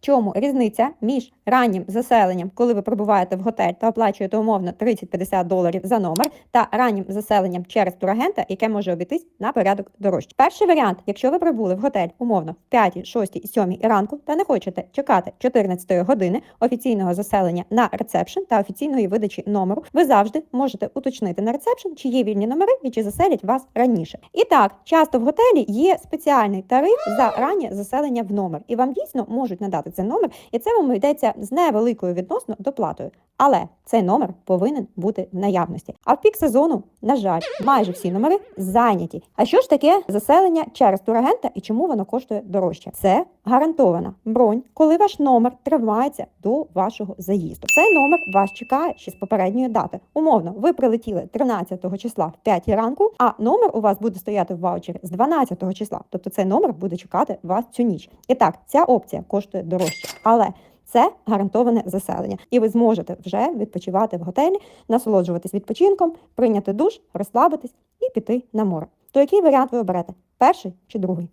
чому різниця між раннім заселенням, коли ви прибуваєте в готель та оплачуєте умовно 30-50 доларів за номер, та раннім заселенням через турагента, яке може обійтись на порядок дорожче. Перший варіант, якщо ви прибули в готель умовно в 5, 6, 7 ранку та не хочете чекати 14 години офіційного заселення на ресепшн та офіційної видачі номеру, ви завжди можете уточнити на ресепшн, чи є вільні номери і чи заселять вас раніше. І так, часто в готелі є спеціальний тариф за раннє заселення в номер, і вам дійсно можуть надати цей номер, і це вам йдеться з невеликою відносно доплатою. Але цей номер повинен бути в наявності. А в пік сезону, на жаль, майже всі номери зайняті. А що ж таке заселення через турагента і чому воно коштує дорожче? Це гарантована бронь, коли ваш номер тримається до вашого заїзду. Цей номер вас чекає ще з попередньої дати. Умовно, ви прилетіли 13 числа в 5 ранку, а номер у вас буде стояти в ваучері з 12 числа. Тобто цей номер буде чекати вас цю ніч. І так, ця опція коштує дорожче, але це гарантоване заселення, і ви зможете вже відпочивати в готелі, насолоджуватись відпочинком, прийняти душ, розслабитись і піти на море. То який варіант ви оберете? Перший чи другий?